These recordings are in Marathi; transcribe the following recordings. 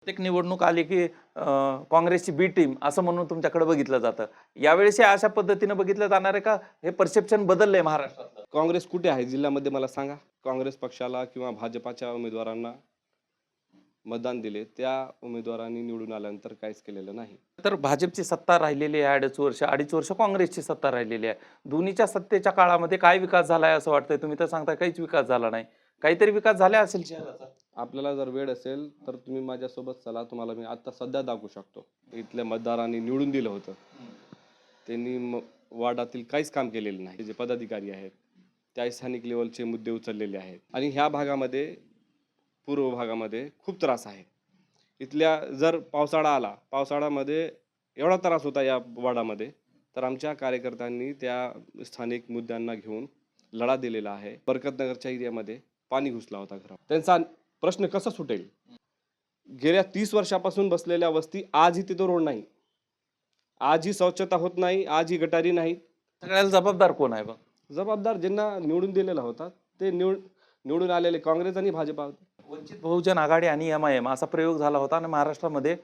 प्रत्येक निवडणूक आली की काँग्रेसची बी टीम असं म्हणून तुमच्याकडे बघितलं जातं. यावेळेस अशा पद्धतीनं बघितलं जाणार आहे का? हे परसेप्शन बदललंय महाराष्ट्रात. काँग्रेस कुठे आहे? जिल्ह्यामध्ये मला सांगा. काँग्रेस पक्षाला किंवा भाजपाच्या उमेदवारांना मतदान दिले त्या उमेदवारांनी निवडून आल्यानंतर काहीच केलेलं नाही. तर भाजपची सत्ता राहिलेली आहे अडीच वर्ष अडीच वर्ष काँग्रेसची सत्ता राहिलेली आहे. दोन्हीच्या सत्तेच्या काळामध्ये काय विकास झालाय असं वाटतंय? तुम्ही तर सांगताय काहीच विकास झाला नाही. काहीतरी विकास झाला असेल. शहराचा आपल्याला जर वेळ असेल तर तुम्ही माझ्यासोबत चला. तुम्हाला मी आता सध्या दाखवू शकतो. इथल्या मतदारांनी निवडून दिलं होतं. त्यांनी म- वार्डातील काहीच काम केलेलं नाही. जे पदाधिकारी आहेत त्या स्थानिक लेवलचे मुद्दे उचललेले आहेत. आणि ह्या भागामध्ये पूर्व भागामध्ये खूप त्रास आहे. इथल्या जर पावसाळा आला पावसाळ्यामध्ये एवढा त्रास होता या वार्डामध्ये तर आमच्या कार्यकर्त्यांनी त्या स्थानिक मुद्द्यांना घेऊन लढा दिलेला आहे. बरकतनगरच्या एरियामध्ये पाणी घुसला होता घरात. त्यांचा प्रश्न कसा सुटेल? गेल्या तीस वर्षापासून बसलेल्या वस्ती आजही तिथं रोड नाही. आजही स्वच्छता होत नाही आजही गटारी नाही सगळ्याला जबाबदार कोण आहे बघ? जबाबदार ज्यांना निवडून दिलेला होता ते निवड निवडून आलेले काँग्रेस आणि भाजपा होते. वंचित बहुजन आघाडी आणि एम आय एम असा प्रयोग झाला होता आणि महाराष्ट्रामध्ये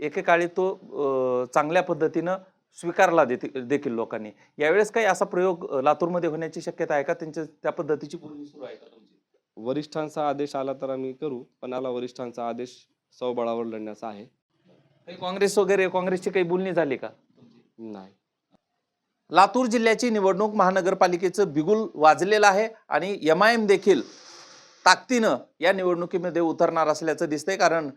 एकेकाळी तो अं, चांगल्या पद्धतीनं स्वीकारला देते- देखील लोकांनी. यावेळेस काही असा प्रयोग अं, लातूरमध्ये होण्याची शक्यता आहे का? त्यांच्या त्या पद्धतीची बोलणी सुरू आहे का? वरिष्ठांचा आदेश आला तर आम्ही करू पण आला वरिष्ठांचा आदेश स्वबळावर लढण्याचा आहे. काही काँग्रेस वगैरे काँग्रेसची काही बोलणी झाली का? नाही. लातूर जिल्ह्याची निवडणूक महानगरपालिकेचं बिगुल वाजलेलं आहे आणि एम आय एम देखील ताकदीनं या निवडणुकीमध्ये उतरणार असल्याचं दिसतंय कारण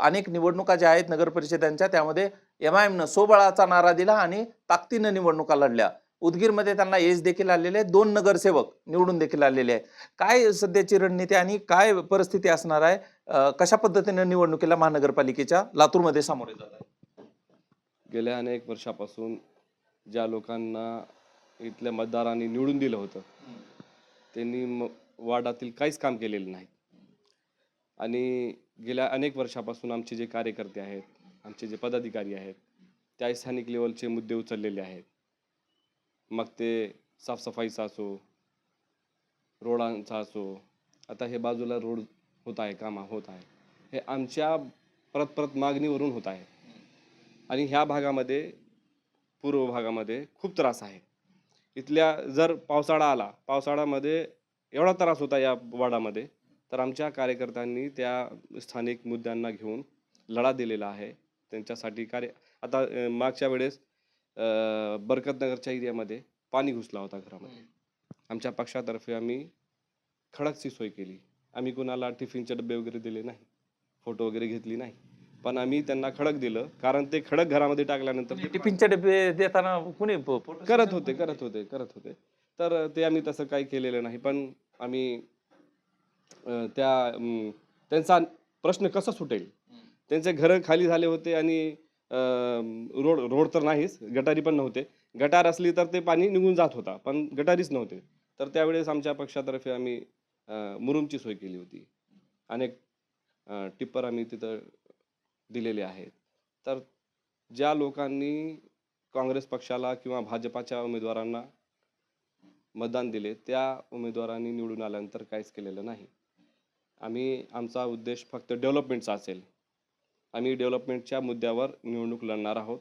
अनेक निवडणुका ज्या आहेत नगर परिषदांच्या त्यामध्ये एम आय एमनं सोबळाचा नारा दिला आणि ताकदीनं निवडणुका लढल्या. उदगीरमध्ये त्यांना यश देखील आलेले आहे. दोन नगरसेवक निवडून देखील आलेले आहे काय सध्याची रणनीती आणि काय परिस्थिती असणार आहे? कशा पद्धतीने निवडणुकीला महानगरपालिकेच्या लातूरमध्ये सामोरे जात आहे? गेल्या अनेक वर्षापासून ज्या लोकांना इथल्या मतदारांनी निवडून दिलं होतं त्यांनी वार्डातील काहीच काम केलेलं नाही. आणि गेल्या अनेक वर्षापासून आमचे जे कार्यकर्ते आहेत आमचे जे पदाधिकारी आहेत त्या स्थानिक लेवलचे मुद्दे उचललेले आहेत. मग ते साफसफाईचा असो रोडांचा असो आता हे बाजूला रोड होत आहे कामा होत आहे. हे आमच्या परत परत मागणीवरून होत आहे. आणि ह्या भागामध्ये पूर्व भागामध्ये खूप त्रास आहे. इथल्या जर पावसाळा आला पावसाळ्यामध्ये एवढा त्रास होता या वाडामध्ये तर आमच्या कार्यकर्त्यांनी त्या स्थानिक मुद्द्यांना घेऊन लढा दिलेला आहे. त्यांच्यासाठी कार्य आता मागच्या वेळेस बरकतनगरच्या एरियामध्ये पाणी घुसला होता घरामध्ये. आमच्या पक्षातर्फे आम्ही खडकची सोय केली. आम्ही कुणाला टिफिनचे डबे वगैरे दिले नाही फोटो वगैरे घेतली नाही. पण आम्ही त्यांना खडक दिलं कारण ते खडक घरामध्ये टाकल्यानंतर ते टिफिनचे डबे देताना कुणी करत होते करत होते करत होते. तर ते आम्ही तसं काही केलेलं नाही पण आम्ही त्या त्यांचा प्रश्न कसा सुटेल? त्यांचे घरं खाली झाले होते आणि रोड रोड तर नाहीच गटारी पण नव्हते. गटार असली तर ते पाणी निघून जात होता पण गटारीच नव्हते. तर त्यावेळेस आमच्या पक्षातर्फे आम्ही मुरुमची सोय केली होती. अनेक टिप्पर आम्ही तिथं दिलेले आहेत. तर ज्या लोकांनी काँग्रेस पक्षाला किंवा भाजपाच्या उमेदवारांना मतदान दिले त्या उमेदवारांनी निवडून आल्यानंतर काहीच केलेलं नाही. आम्ही आमचा उद्देश फक्त डेव्हलपमेंटचा असेल. आम्ही डेव्हलपमेंटच्या मुद्द्यावर निवडणूक लढणार आहोत.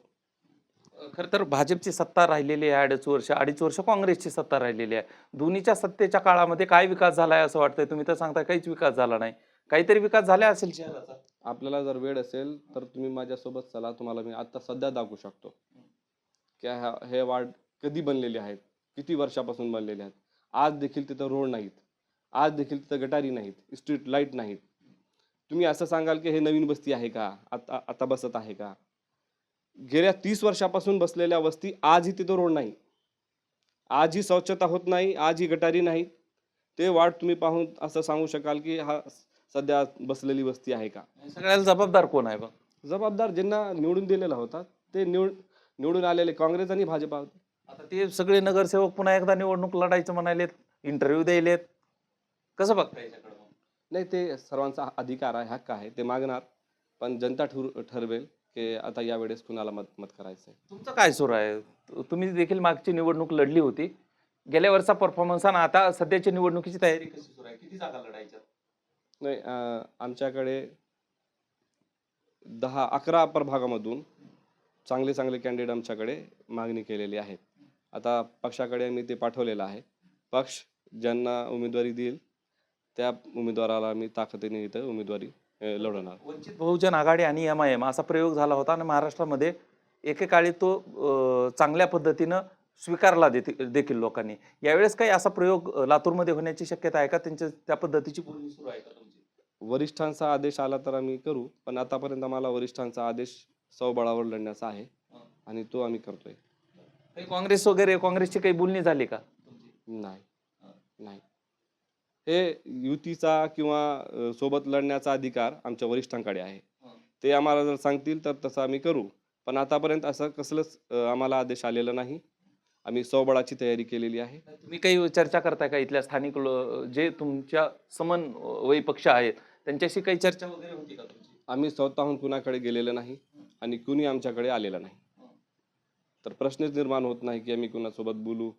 खर तर भाजपची सत्ता राहिलेली आहे अडीच वर्ष अडीच वर्ष काँग्रेसची सत्ता राहिलेली आहे. दोन्हीच्या सत्तेच्या काळामध्ये काय विकास झालाय असं वाटतंय? तुम्ही तर सांगताय काहीच विकास झाला नाही. काहीतरी विकास झाला असेल. शहराचा आपल्याला जर वेळ असेल तर तुम्ही माझ्यासोबत चला तुम्हाला मी आता सध्या दाखवू शकतो. की हे वार्ड कधी बनलेले आहेत किती वर्षापासून बनलेले आहेत आज देखील तिथं रोड नाहीत. आज देखील तिथं गटारी नाहीत स्ट्रीट लाइट नाहीत. तुम्ही असं सांगाल की हे नवीन बस्ती आहे का? आता आता बसत आहे का? गेल्या तीस वर्षापासून बसलेल्या वस्ती आजही तिथं रोड नाही. आजही स्वच्छता होत नाही आजही गटारी नाहीत. ते वार्ड तुम्ही पाहून असं सांगू शकाल की हा सध्या बसलेली वस्ती आहे का? सगळ्याला जबाबदार कोण आहे बघ? जबाबदार ज्यांना निवडून दिलेला होता ते निवड निवडून आलेले काँग्रेस आणि भाजपा होते. आता ते सगळे नगरसेवक पुन्हा एकदा निवडणूक लढायचं म्हणालेत इंटरव्ह्यू द्यायलेत. कसं बघताय याच्याकडं? मग? नाही ते सर्वांचा अधिकार आहे हक्क आहे ते मागणार. पण जनता ठर ठरवेल की आता यावेळेस कुणाला मत मत करायचं आहे तुमचं काय सुरू आहे? तुम्ही देखील मागची निवडणूक लढली होती. गेल्या वर्षा परफॉर्मन्स आणि आता सध्याची निवडणुकीची तयारी कशी सुरू आहे? किती जागा लढायच्या नाही आमच्याकडे दहा अकरा प्रभागामधून चांगले चांगले कॅन्डिडेट आमच्याकडे मागणी केलेली आहेत आता पक्षाकडे आम्ही ते पाठवलेलं आहे. पक्ष ज्यांना उमेदवारी देईल त्या उमेदवाराला आम्ही ताकदीने इथं उमेदवारी लढवणार. वंचित बहुजन आघाडी आणि एम आय एम असा प्रयोग झाला होता आणि महाराष्ट्रामध्ये एकेकाळी तो अं, चांगल्या पद्धतीनं स्वीकारला देते- देखील लोकांनी. यावेळेस काही असा प्रयोग अं, लातूरमध्ये होण्याची शक्यता आहे का? त्यांच्या त्या पद्धतीची बोलणी सुरू आहे का तुमची? वरिष्ठांचा आदेश आला तर आम्ही करू पण आतापर्यंत आम्हाला वरिष्ठांचा आदेश स्वबळावर लढण्याचा आहे आणि तो आम्ही करतोय. काही काँग्रेस वगैरे काँग्रेसची काही बोलणी झाली का? नाही. नाही. हे युतीचा किंवा सोबत लढण्याचा अधिकार आमच्या वरिष्ठांकडे आहे. ते आम्हाला जर सांगतील तर तसं आम्ही करू. पण आतापर्यंत असं कसलंच आम्हाला आदेश आलेला नाही. आम्ही स्वबळाची तयारी केलेली आहे. तुम्ही काही चर्चा करताय का इथल्या स्थानिक जे तुमच्या समन्वयी पक्ष आहेत त्यांच्याशी काही चर्चा वगैरे होती का तुमची? आम्ही स्वतःहून कुणाकडे गेलेलं नाही आणि कुणी आमच्याकडे आलेलं नाही. तर प्रश्नच निर्माण होत नाही की आम्ही कुणासोबत बोलू.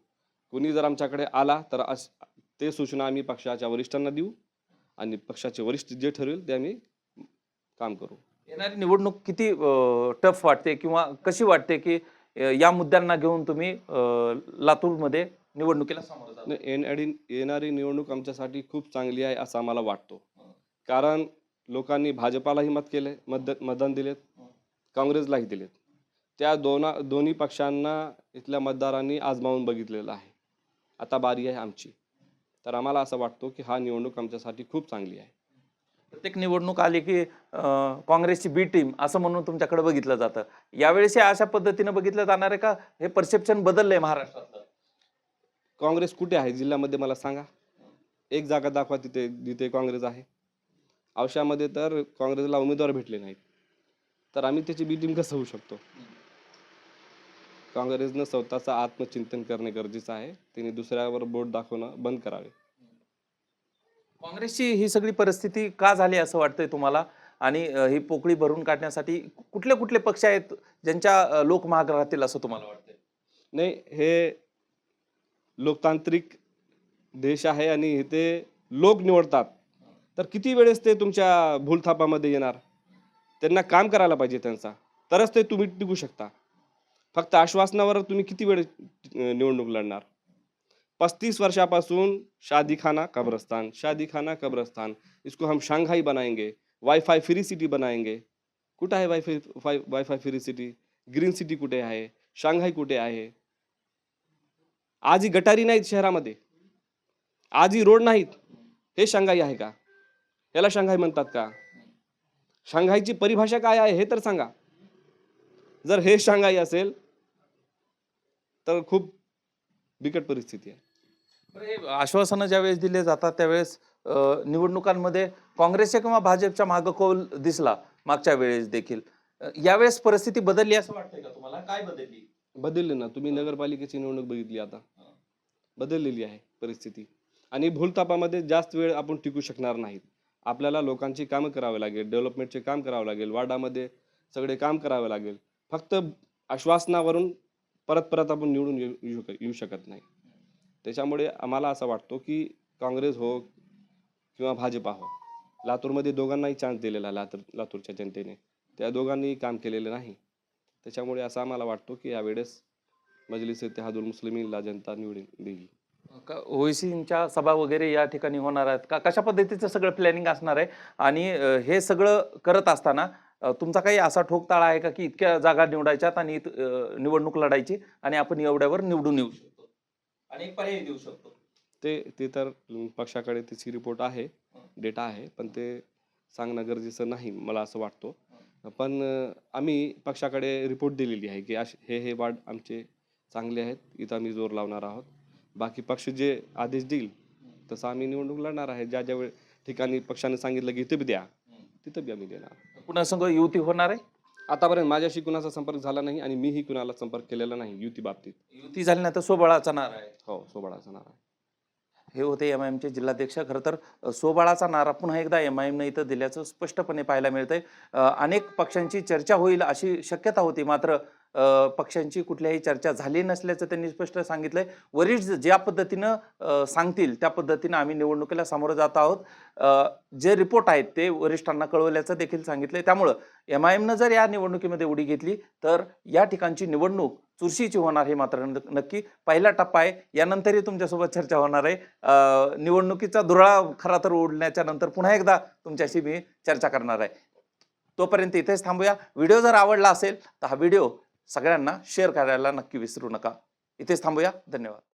कुणी जर आमच्याकडे आला तर अश ते सूचना आम्ही पक्षाच्या वरिष्ठांना देऊ आणि पक्षाचे वरिष्ठ जे ठरवेल ते आम्ही काम करू. येणारी निवडणूक किती टफ वाटते किंवा कशी वाटते की या मुद्द्यांना घेऊन तुम्ही लातूरमध्ये निवडणुकीला सामोरं येणारी येणारी निवडणूक आमच्यासाठी खूप चांगली आहे असं आम्हाला वाटतो. कारण लोकांनी भाजपालाही मत केले मत मतदान दिलेत काँग्रेसलाही दिलेत. त्या दोना दोन्ही पक्षांना इथल्या मतदारांनी आजमावून बघितलेलं आहे. आता बारी आहे आमची. तर आम्हाला असं वाटतो की हा निवडणूक आमच्यासाठी खूप चांगली आहे. प्रत्येक निवडणूक आली की काँग्रेसची बी टीम असं म्हणून तुमच्याकडे बघितलं जातं. यावेळेस हे अशा पद्धतीनं बघितलं जाणार आहे का? हे परसेप्शन बदललंय महाराष्ट्रातलं. काँग्रेस कुठे आहे? जिल्ह्यामध्ये मला सांगा. एक जागा दाखवा तिथे जिथे काँग्रेस आहे. औशामध्ये तर काँग्रेसला उमेदवार भेटले नाहीत. तर आम्ही त्याची बीटिंग कसं होऊ शकतो? काँग्रेसनं स्वतःचं आत्मचिंतन करणे गरजेचं आहे. तिने दुसऱ्यावर बोट दाखवणं बंद करावे. काँग्रेसची ही सगळी परिस्थिती का झाली असं वाटतंय तुम्हाला? आणि ही पोकळी भरून काढण्यासाठी कुठले कुठले पक्ष आहेत ज्यांच्या लोक महाग राहतील असं तुम्हाला वाटतंय? नाही हे लोकतांत्रिक देश आहे आणि इथे लोक निवडतात. तर किती वेळेस ते तुमच्या भूलथापामध्ये येणार? त्यांना काम करायला पाहिजे त्यांचा. तरच ते तुम्ही टिकू शकता. फक्त आश्वासनावर तुम्ही किती वेळ निवडणूक लढणार? पस्तीस वर्षापासून शादीखाना कब्रस्तान. शादीखाना कब्रस्तान. इसको हम शांघाई बनाएंगे. वायफाय फ्री सिटी बनाएंगे. कुठं आहे wifi fi wifi free city? Green city कुठे आहे? शांघाई कुठे आहे? आजही गटारी नाहीत शहरामध्ये. आजही रोड नाहीत. हे शांघाई आहे का? याला शांघाई म्हणतात का? शांघाईची परिभाषा काय आहे हे तर सांगा. जर हे शांघाई असेल तर खूप बिकट परिस्थिती आहे. आश्वासनं ज्यावेळेस दिले जातात त्यावेळेस निवडणुकांमध्ये काँग्रेसच्या किंवा भाजपच्या मागं कौल दिसला मागच्या वेळेस देखील. यावेळेस परिस्थिती बदलली असं वाटतंय का तुम्हाला? काय बदलली? बदलले ना. तुम्ही नगरपालिकेची निवडणूक बघितली आता. बदललेली आहे परिस्थिती. आणि भूलतापामध्ये जास्त वेळ आपण टिकू शकणार नाहीत. आपल्याला लोकांची कामं करावे लागेल डेव्हलपमेंटचे काम करावं लागेल वार्डामध्ये सगळे काम करावे लागेल. फक्त आश्वासनावरून परत परत आपण निवडून येऊ येऊ शक- येऊ शकत नाही. त्याच्यामुळे आम्हाला असं वाटतो की काँग्रेस हो किंवा भाजपा हो लातूरमध्ये दोघांनाही चान्स दिलेला आहे लातूर लातूरच्या जनतेने. त्या दोघांनी काम केलेलं नाही. त्याच्यामुळे असं आम्हाला वाटतो की यावेळेस मजलिस इतिहादुल मुस्लिमीला जनता निवडून देईल. ओईसीच्या सभा वगैरे या ठिकाणी होणार आहेत? का कशा पद्धतीचं सगळं प्लॅनिंग असणार आहे? आणि हे सगळं करत असताना तुमचा काही असा ठोकताळा आहे का की इतक्या जागा निवडायच्यात आणि निवडणूक लढायची आणि आपण एवढ्यावर निवडून येऊ शकतो? आणि पर्याय देऊ शकतो? ते ते तर पक्षाकडे त्याची रिपोर्ट आहे डेटा आहे पण ते सांगणं गरजेचं नाही मला असं वाटतो. पण आम्ही पक्षाकडे रिपोर्ट दिलेली आहे की अश हे हे वार्ड आमचे चांगले आहेत इथं आम्ही जोर लावणार आहोत. बाकी पक्ष जे आदेश देईल तसं आम्ही निवडणूक लढणार आहे. ज्या ज्या वेळ ठिकाणी पक्षाने सांगितलं की इथं बी द्या तिथं बी आम्ही देणार कुणासंग युती होणार आहे? आतापर्यंत माझ्याशी कुणाचा संपर्क झाला नाही आणि मीही कुणाला संपर्क केलेला नाही युती बाबतीत. युती झाली ना तर सोबळाचा नारा आहे. हो सोबळाचा नारा हे होते एम आय एमचे जिल्हाध्यक्ष. खरं तर सोबाळाचा नारा पुन्हा एकदा एम आय एमनं इथं दिल्याचं स्पष्टपणे पाहायला मिळतंय. अनेक पक्षांची चर्चा होईल अशी शक्यता होती मात्र पक्षांची कुठल्याही चर्चा झाली नसल्याचं त्यांनी स्पष्ट सांगितलंय. वरिष्ठ ज्या पद्धतीनं सांगतील त्या पद्धतीनं आम्ही निवडणुकीला सामोरं जात आहोत. जे रिपोर्ट आहेत ते वरिष्ठांना कळवल्याचं देखील सांगितलंय. त्यामुळं एम आय एमनं जर या निवडणुकीमध्ये उडी घेतली तर या ठिकाणची निवडणूक चुरशीची होणार हे मात्र नक्की पहिला टप्पा आहे. यानंतरही तुमच्यासोबत चर्चा होणार आहे. निवडणुकीचा धुरळा खरा तर उडण्याच्या नंतर पुन्हा एकदा तुमच्याशी मी चर्चा करणार आहे. तोपर्यंत इथेच थांबूया. व्हिडिओ जर आवडला असेल तर हा व्हिडिओ सगळ्यांना शेअर करायला नक्की विसरू नका. इथेच थांबूया. धन्यवाद.